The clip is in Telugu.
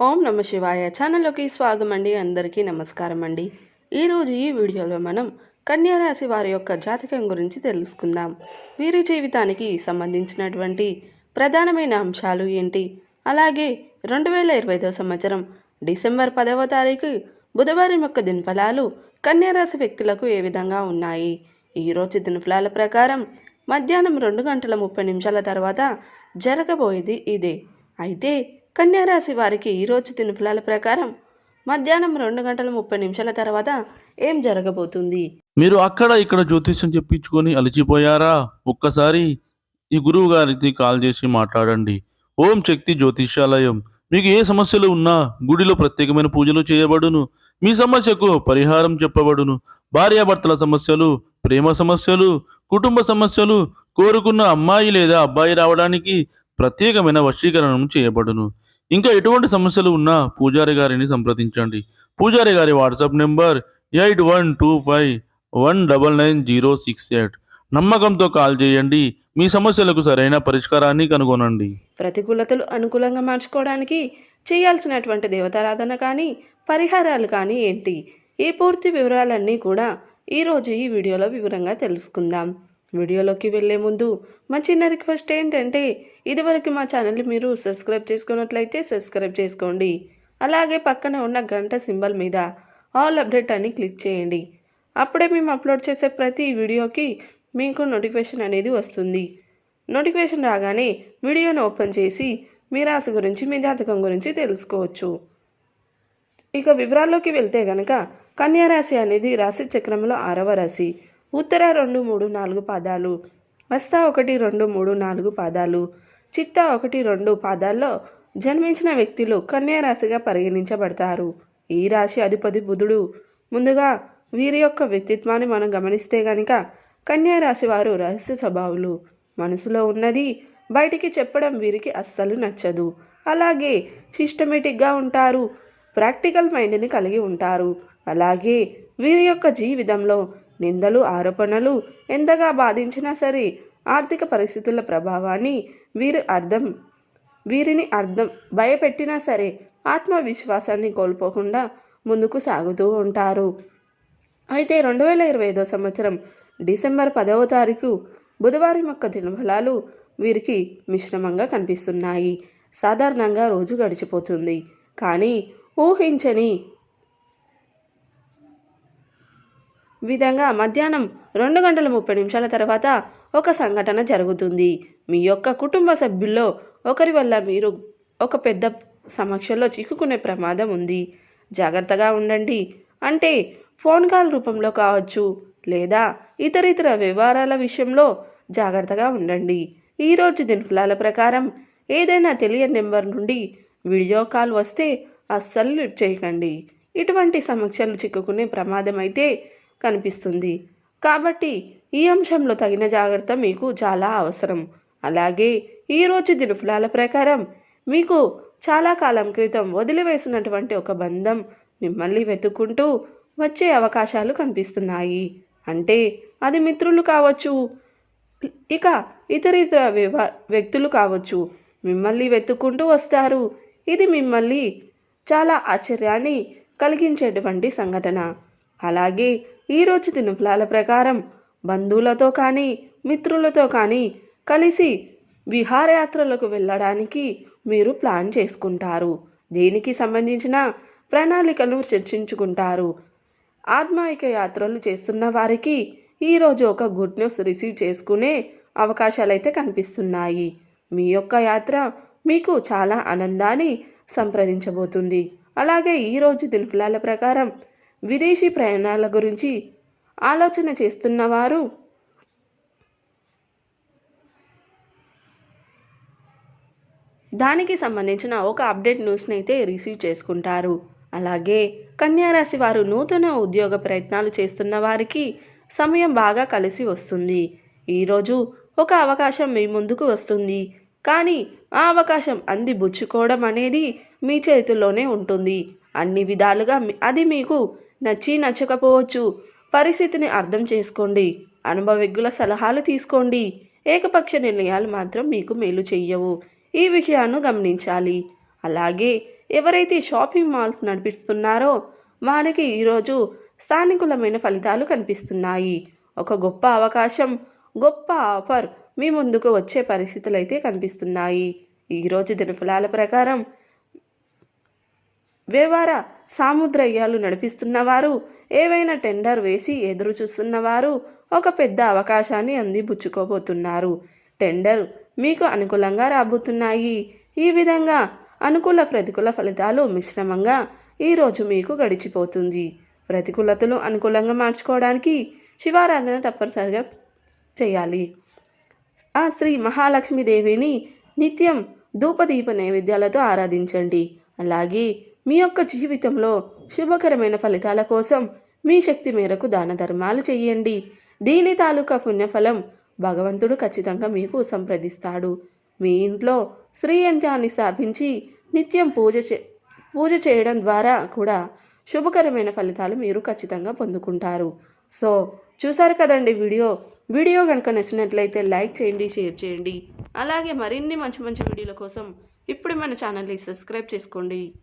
ఓం నమ శివాయ. ఛానల్లోకి స్వాగతం అండి అందరికీ నమస్కారం అండి ఈరోజు ఈ వీడియోలో మనం కన్యారాశి వారి యొక్క జాతకం గురించి తెలుసుకుందాం. వీరి జీవితానికి సంబంధించినటువంటి ప్రధానమైన అంశాలు ఏంటి? అలాగే రెండు వేల ఇరవై ఐదో సంవత్సరం డిసెంబర్ పదవ తారీఖు బుధవారం యొక్క దినఫలాలు కన్యారాశి వ్యక్తులకు ఏ విధంగా ఉన్నాయి? ఈరోజు దినఫలాల ప్రకారం మధ్యాహ్నం రెండు గంటల ముప్పై నిమిషాల తర్వాత జరగబోయేది ఇదే. అయితే కన్యారాశి వారికి ఈరోజు దినఫలాల ప్రకారం మధ్యాహ్నం రెండు గంటల ముప్పై నిమిషాల తర్వాత ఏం జరగబోతుంది? మీరు అక్కడ ఇక్కడ జ్యోతిష్యం చెప్పించుకొని అలిచిపోయారా? ఒక్కసారి ఈ గురువు గారికి కాల్ చేసి మాట్లాడండి. ఓం శక్తి జ్యోతిష్యాలయం. మీకు ఏ సమస్యలు ఉన్నా గుడిలో ప్రత్యేకమైన పూజలు చేయబడును. మీ సమస్యకు పరిహారం చెప్పబడును. భార్యాభర్తల సమస్యలు ప్రేమ సమస్యలు కుటుంబ సమస్యలు కోరుకున్న అమ్మాయి లేదా అబ్బాయి రావడానికి ప్రత్యేకమైన వశీకరణం చేయబడును. ఇంకా ఎటువంటి సమస్యలు ఉన్నా పూజారి గారిని సంప్రదించండి. పూజారి గారి WhatsApp number eight one two five one double nine zero six eight. నమ్మకంతో కాల్ చేయండి. మీ సమస్యలకు సరైన పరిష్కారాన్ని కనుగొనండి. ప్రతికూలతలు అనుకూలంగా మార్చుకోవడానికి చేయాల్సినటువంటి దేవతారాధన కానీ పరిహారాలు కానీ ఏంటి? ఈ పూర్తి వివరాలన్నీ కూడా ఈరోజు ఈ వీడియోలో వివరంగా తెలుసుకుందాం. వీడియోలోకి వెళ్ళే ముందు మా చిన్న రిక్వెస్ట్ ఏంటంటే ఇదివరకు మా ఛానల్ మీరు సబ్స్క్రైబ్ చేసుకున్నట్లయితే సబ్స్క్రైబ్ చేసుకోండి. అలాగే పక్కన ఉన్న గంట సింబల్ మీద ఆల్ అప్డేట్ అని క్లిక్ చేయండి. అప్పుడే మేము అప్లోడ్ చేసే ప్రతి వీడియోకి మీకు నోటిఫికేషన్ అనేది వస్తుంది. నోటిఫికేషన్ రాగానే వీడియోను ఓపెన్ చేసి మీ రాశి గురించి మీ జాతకం గురించి తెలుసుకోవచ్చు. ఇక వివరాల్లోకి వెళ్తే గనక కన్యారాశి అనేది రాశి చక్రంలో ఆరవ రాశి. ఉత్తర రెండు మూడు నాలుగు పాదాలు హస్త ఒకటి రెండు మూడు నాలుగు పాదాలు చిత్త ఒకటి రెండు పాదాల్లో జన్మించిన వ్యక్తులు కన్యా రాశిగా పరిగణించబడతారు. ఈ రాశి అధిపతి బుధుడు. ముందుగా వీరి యొక్క వ్యక్తిత్వాన్ని మనం గమనిస్తే గనుక కన్యా రాశి వారు రహస్య స్వభావులు. మనసులో ఉన్నది బయటికి చెప్పడం వీరికి అస్సలు నచ్చదు. అలాగే సిస్టమేటిక్గా ఉంటారు ప్రాక్టికల్ మైండ్ని కలిగి ఉంటారు. అలాగే వీరి యొక్క జీవితంలో నిందలు ఆరోపణలు ఎంతగా బాధించినా సరే ఆర్థిక పరిస్థితుల ప్రభావాన్ని వీరు అర్థం వీరిని అర్థం భయపెట్టినా సరే ఆత్మవిశ్వాసాన్ని కోల్పోకుండా ముందుకు సాగుతూ ఉంటారు. అయితే రెండు వేల ఇరవై ఐదో సంవత్సరం డిసెంబర్ పదవ తారీఖు బుధవారం యొక్క దినఫలాలు వీరికి మిశ్రమంగా కనిపిస్తున్నాయి. సాధారణంగా రోజు గడిచిపోతుంది. కానీ ఊహించని విధంగా మధ్యాహ్నం రెండు గంటల ముప్పై నిమిషాల తర్వాత ఒక సంఘటన జరుగుతుంది. మీ యొక్క కుటుంబ సభ్యుల్లో ఒకరి వల్ల మీరు ఒక పెద్ద సమక్షంలో చిక్కుకునే ప్రమాదం ఉంది. జాగ్రత్తగా ఉండండి. అంటే ఫోన్ కాల్ రూపంలో కావచ్చు లేదా ఇతర ఇతర వ్యవహారాల విషయంలో జాగ్రత్తగా ఉండండి. ఈరోజు దినఫలాల ప్రకారం ఏదైనా తెలియని నెంబర్ నుండి వీడియో కాల్ వస్తే అస్సలు లిఫ్ట్ చేయకండి. ఇటువంటి సమస్యలు చిక్కుకునే ప్రమాదం అయితే కనిపిస్తుంది. కాబట్టి ఈ అంశంలో తగిన జాగ్రత్త మీకు చాలా అవసరం. అలాగే ఈరోజు దినఫలాల ప్రకారం మీకు చాలా కాలం క్రితం వదిలివేసినటువంటి ఒక బంధం మిమ్మల్ని వెతుక్కుంటూ వచ్చే అవకాశాలు కనిపిస్తున్నాయి. అంటే అది మిత్రులు కావచ్చు ఇక ఇతర ఇతర వ్యవ వ్యక్తులు కావచ్చు. మిమ్మల్ని వెతుక్కుంటూ వస్తారు. ఇది మిమ్మల్ని చాలా ఆశ్చర్యాన్ని కలిగించేటువంటి సంఘటన. అలాగే ఈరోజు దినఫలాల ప్రకారం బంధువులతో కానీ మిత్రులతో కానీ కలిసి విహారయాత్రలకు వెళ్ళడానికి మీరు ప్లాన్ చేసుకుంటారు. దేనికి సంబంధించిన ప్రణాళికలు చర్చించుకుంటారు. ఆత్మాయిక యాత్రలు చేస్తున్న వారికి ఈరోజు ఒక గుడ్ న్యూస్ రిసీవ్ చేసుకునే అవకాశాలు అయితే కనిపిస్తున్నాయి. మీ యొక్క యాత్ర మీకు చాలా ఆనందాన్ని సంప్రదించబోతుంది. అలాగే ఈరోజు దినఫలాల ప్రకారం విదేశీ ప్రయాణాల గురించి ఆలోచన చేస్తున్నవారు. దానికి సంబంధించిన ఒక అప్డేట్ న్యూస్ని అయితే రిసీవ్ చేసుకుంటారు. అలాగే కన్యారాశి వారు నూతన ఉద్యోగ ప్రయత్నాలు చేస్తున్న వారికి సమయం బాగా కలిసి వస్తుంది. ఈరోజు ఒక అవకాశం మీ ముందుకు వస్తుంది. కానీ ఆ అవకాశం అంది బుచ్చుకోవడం అనేది మీ చేతుల్లోనే ఉంటుంది. అన్ని విధాలుగా అది మీకు నచ్చి నచ్చకపోవచ్చు. పరిస్థితిని అర్థం చేసుకోండి. అనుభవజ్ఞుల సలహాలు తీసుకోండి. ఏకపక్ష నిర్ణయాలు మాత్రం మీకు మేలు చెయ్యవు. ఈ విషయాన్ని గమనించాలి. అలాగే ఎవరైతే షాపింగ్ మాల్స్ నడిపిస్తున్నారో వారికి ఈరోజు స్థానికులమైన ఫలితాలు కనిపిస్తున్నాయి. ఒక గొప్ప అవకాశం గొప్ప ఆఫర్ మీ ముందుకు వచ్చే పరిస్థితులు అయితే కనిపిస్తున్నాయి ఈరోజు దినఫలాల ప్రకారం వ్యవహార సాముద్రయ్యాలు నడిపిస్తున్నవారు ఏవైనా టెండర్ వేసి ఎదురు చూస్తున్నవారు ఒక పెద్ద అవకాశాన్ని అందిపుచ్చుకోబోతున్నారు. టెండర్ మీకు అనుకూలంగా రాబోతున్నాయి. ఈ విధంగా అనుకూల ప్రతికూల ఫలితాలు మిశ్రమంగా ఈరోజు మీకు గడిచిపోతుంది. ప్రతికూలతలు అనుకూలంగా మార్చుకోవడానికి శివారాధన తప్పనిసరిగా చేయాలి. ఆ శ్రీ మహాలక్ష్మీదేవిని నిత్యం ధూపదీప నైవేద్యాలతో ఆరాధించండి. అలాగే మీ యొక్క జీవితంలో శుభకరమైన ఫలితాల కోసం మీ శక్తి మేరకు దాన ధర్మాలు చేయండి. దీని తాలూకా పుణ్యఫలం భగవంతుడు ఖచ్చితంగా మీకు సంప్రదిస్తాడు. మీ ఇంట్లో స్త్రీ యంత్రాన్ని స్థాపించి నిత్యం పూజ చే పూజ చేయడం ద్వారా కూడా శుభకరమైన ఫలితాలు మీరు ఖచ్చితంగా పొందుకుంటారు. సో చూసారు కదండి వీడియో? వీడియో కనుక నచ్చినట్లయితే లైక్ చేయండి షేర్ చేయండి. అలాగే మరిన్ని మంచి మంచి వీడియోల కోసం ఇప్పుడు మన ఛానల్ని సబ్స్క్రైబ్ చేసుకోండి.